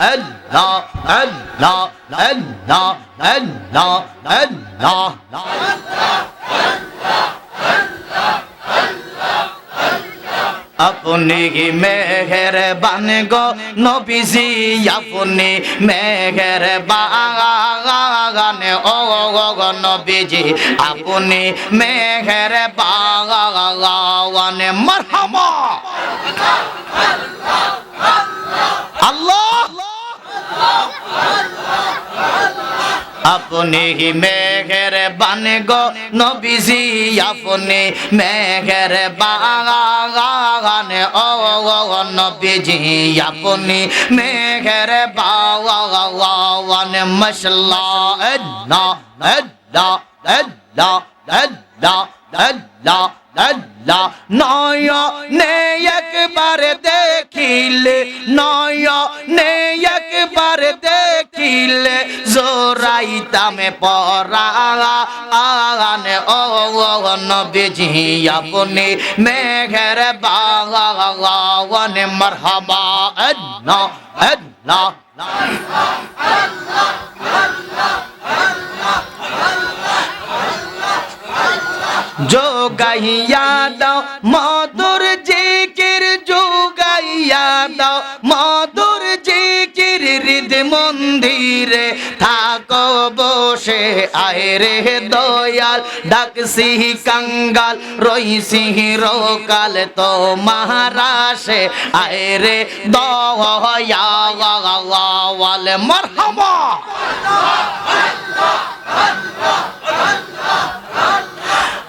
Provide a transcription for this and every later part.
আল্লাহ আল্লাহ আল্লাহ আল্লাহ আল্লাহ। আপনি মেঘের বান গো নবীজি, আপনি মেঘের বাগান ও গো নবীজি, আপনি মেঘের বাগান মারহামা আল্লাহ। আপনি মেঘের বান গো নবীজি আপনি মেঘের বাগান ও নবীজি আপনি মেঘের বাগান মশলা আল্লাহ আল্লাহ আল্লাহ আল্লাহ আল্লাহ আল্লাহ নয় নে একবার দেখিলে নয় নে একবার দেখিলে জোরাইতামে পরাগানে ও নবীজি আপনি মেঘের বাগানে মারহাবা আল্লাহ আল্লাহ যোগাইয়া দাও, মধুর জিকির যোগাইয়া দাও, মধুর জিকির হৃদ মন্দিরে থাকো বসে। আয় রে দয়াল ডাকসি কাঙ্গাল রইসি রোকাল তো মহারাশে আয় রে দয়াল, মরহবা।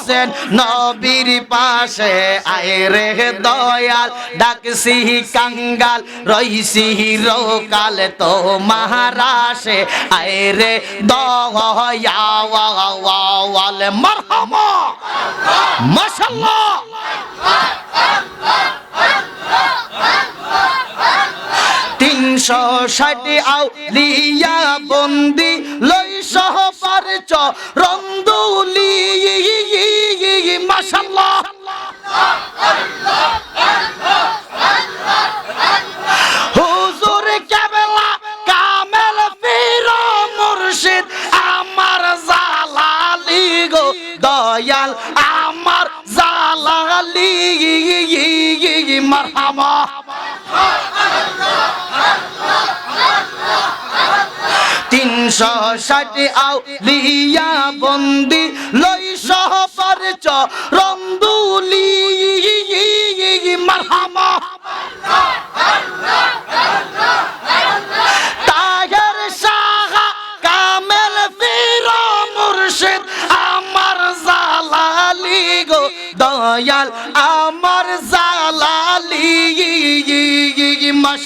হোসেন নবীর পাশে, আয় রে দয়াল, ডাকসি কাঙ্গাল, রইসি রোকাল তো মহারাশে আয় রে দয়াল মারহামা। মাশাল্লাহ। তিনশো ষাট আও লিয়া বন্দি লই সহ পারচ রন্দুলি। মাশাল্লাহ। কামেল জালালি দয়াল, আমার জালালি। মারহামা তিনশো ষাট আও লিয়া বন্দি লই সহ পারচ রন্দুলি মারহামা।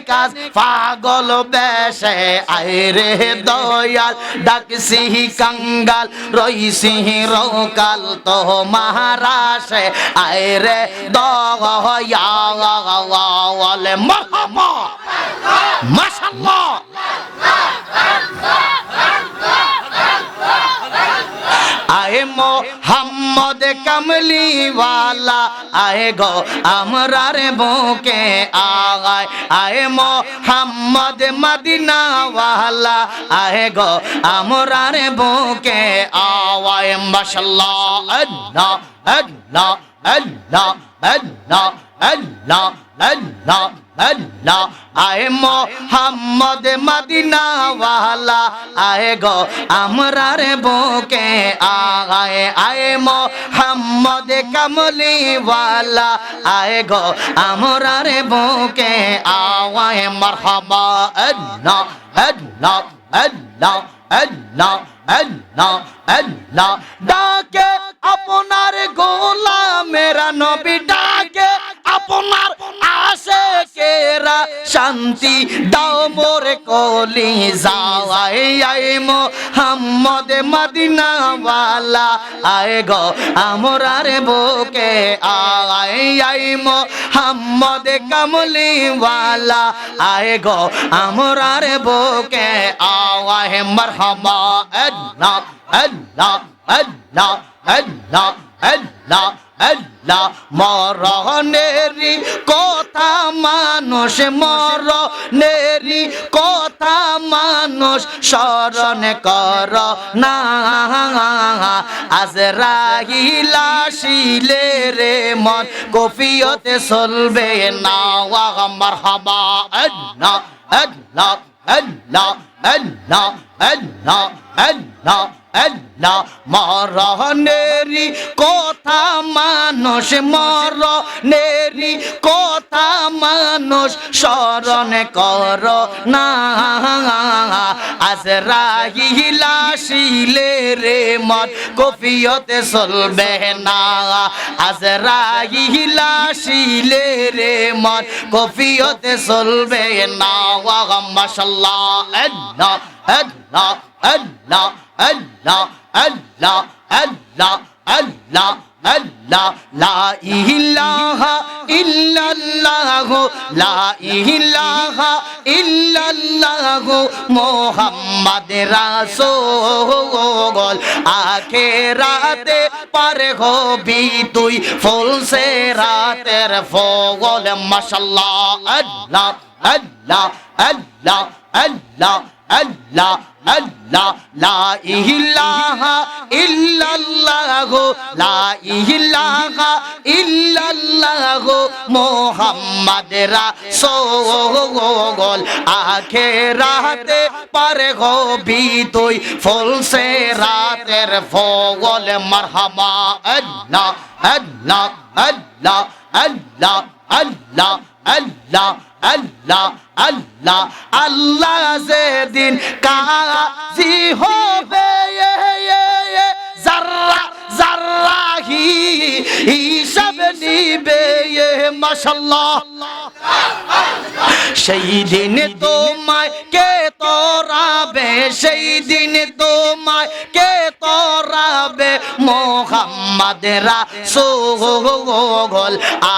কাজ পাগল বেশে আয় রে দয়াল ডাকসি রই রইসি রকাল, তো মহারাশে আয় রে দয়াল মহামা মাশাল্লাহ আয়ে মোহাম্মদ কমলিওয়ালা আয়ে গো আমরার বুকে আয় আয়ে মোহাম্মদ মদিনাওয়ালা আয়ে গো আমরার বুকে আয় মাশাল্লাহ আল্লাহ আল্লাহ আল্লাহ আল্লাহ আল্লাহ আল্লাহ अल्लाह आए मोहम्मद मदीना वाला आए गो अमरार बोके आए आए मोहम्मद कमली वाला आए गो अमरार बोके आए मरहबा अल्लाह अल्लाह अल्लाह अल्लाह अल्लाह अल्लाह डाके अपना रे गोला मेरा नबी डाके আপনার আশেকেরা শান্তি দাও মোরে কলি যাওয়াই আই মোহাম্মদ মদিনা ওয়ালা আয় গো আমরার বুকে আয় আই মোহাম্মদ কমলি ওয়ালা আয় গো আমরার বুকে আয় মারহাবা। আল্লাহ আল্লাহ আল্লাহ আল্লাহ আল্লাহ। আল্লাহ মরণেরি কথা মানুষ মরণেরি কথা মানুষ স্মরণ কর না। আজ রাহিলা শিলে রে মন, কফিয়তে চলবে না। আমার হাবা আল্লাহ আল্লাহ আল্লাহ আল্লাহ আল্লাহ আল্লাহ। আল্লাহ মরণেরি কথা মানুষ মরণেরি কথা মানুষ স্মরণ কর না। আজ রাহিলা শিলে রে মত কফিয়তে চলবে না। আজ রাহিলা শিলে রে মত কফিয়তে চলবে না। মাশাল্লাহ আল্লাহ আল্লাহ আল্লাহ আল্লাহ আল্লাহ আল্লাহ আল্লাহ আল্লাহ লা ইলাহা ইল্লাল্লাহ লা ইলাহা ইল্লাল্লাহ মোহাম্মদ রাসূল আখেরাতে পার হবি তুই, ফুল সে রাতের ফগল, মাশাল্লাহ, আল্লাহ আল্লাহ আল্লাহ আল্লাহ। আল্লাহ আল্লাহ, লা ইলাহা ইল্লাল্লাহ, লা ইলাহা ইল্লাল্লাহ মোহাম্মদ রাসূল আখেরাতে পার হবি তুই ফুল সে রাতের ফগল মারহাবা আল্লাহ আল্লাহ আল্লাহ আল্লাহ আল্লাহ আল্লাহ আল্লাহ আল্লাহ আল্লাহ যেদিন কাজী হবে জাররা জাররা হি হিসাব নিবে। মাশাল্লাহ সেই দিন তোমায় কে তোরাবে? সেই দিন তোমায় কে তোরাবে? মোহাম্মদ রাসূল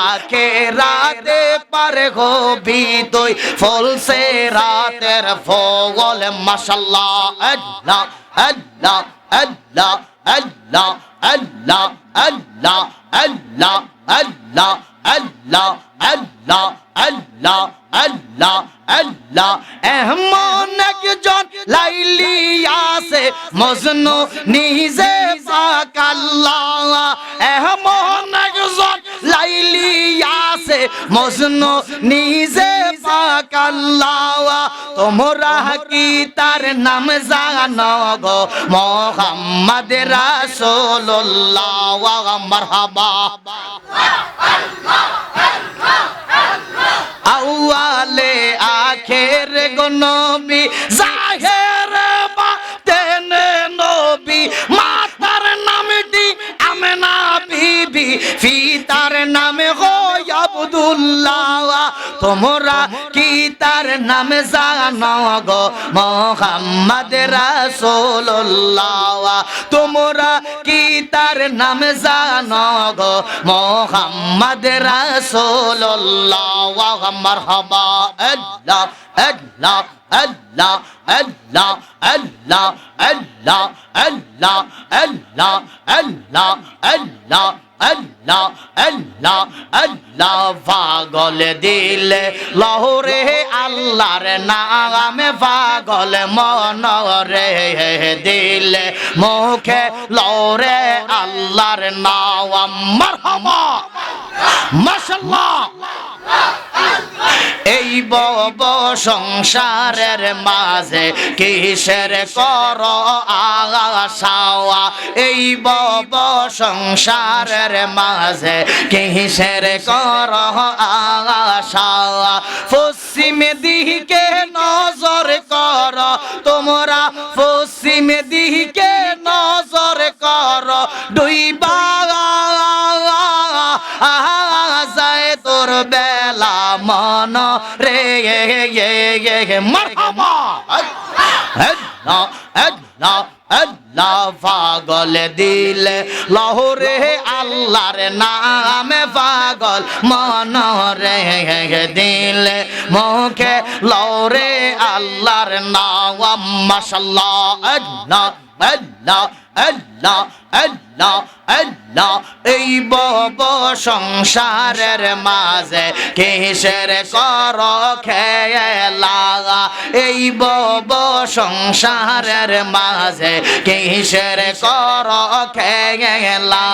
আখে রাতে পার হবি তুই। ফুল সে রাতের ফগল মাশাল্লাহ আল্লাহ আল্লাহ আল্লাহ আল্লাহ আল্লাহ আল্লাহ আল্লাহ আল্লাহ। আল্লাহ আল্লাহ আল্লাহ আল্লাহ আল্লাহ। এমন একজন লাইলি আসে মজনু নিজে পাক আল্লাহ। এমন একজন লাইলি আসে মজনু নিজে আল্লাহ তোমরা কি তার নাম জানো গো? মোহাম্মদ রাসূলুল্লাহ। মারহাবা। আউয়ালে আখের গো নবী, জাহের বাতেন নবী। মাতার নামটি আমেনা বিবি, ফিতার নামে গো আব্দুল্লাহ তোমরা কি তার নাম জানো গো মোহাম্মদ রাসূলুল্লাহ তোমরা কি তার নাম জানো গো মোহাম্মদ রাসূলুল্লাহ মারহাবা আল্লাহ আল্লাহ আল্লাহ আল্লাহ আল্লাহ আল্লাহ আল্লাহ আল্লাহ আল্লাহ আল্লাহ আল্লাহ আল্লাহ আল্লাহ পাগল দিলে। লহরে আল্লাহর নামে পাগল মনরে দিলে। মুখে লহরে আল্লাহর নাম মারহামা মাশাল্লাহ এই বব সংসারের মাঝে কিসের কর আশাওয়া? এই বব সংসারের মাঝে কিসের কর আশাওয়া? পশ্চিমে দিকে নজর কর, তোমরা পশ্চিমে দিকে নজর কর। ডুইবা মন রে মারহাবা। আল্লাহ আল্লাহ আল্লাহ পাগল দিলে লহরে আল্লাহর নামে পাগল। মন রে দিলে মুখে লহরে আল্লাহর নাম, মাশাল্লাহ। আল্লাহ আল্লাহ আল্লাহ আল্লাহ আল্লাহ। এই বব সংসারের মাঝে কিসের কর খেলা এই বব সংসারের মাঝে কিসের কর খেলা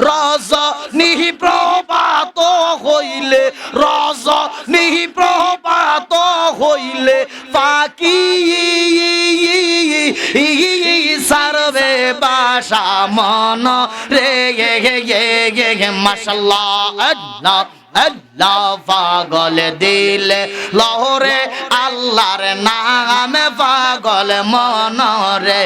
রজ নিহি প্রভাত হইলে রজ নিহি প্রভাত হইলে পাকি বাসা মন রে গে গে গে গে গে মাশাল্লাহ আল্লাহ আল্লাহ পাগল দিলে লহরে আল্লাহর নামে পাগল মন রে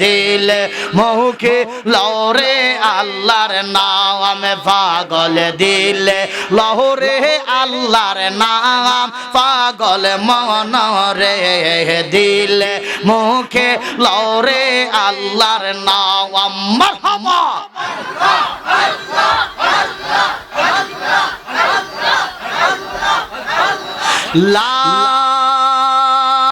দিলে মুখে লহরে আল্লাহর নামে পাগল দিলে লহরে আল্লাহর নাম পাগল মন রে দিলে মুখে লহরে আল্লাহর নাম মারহাবা। লা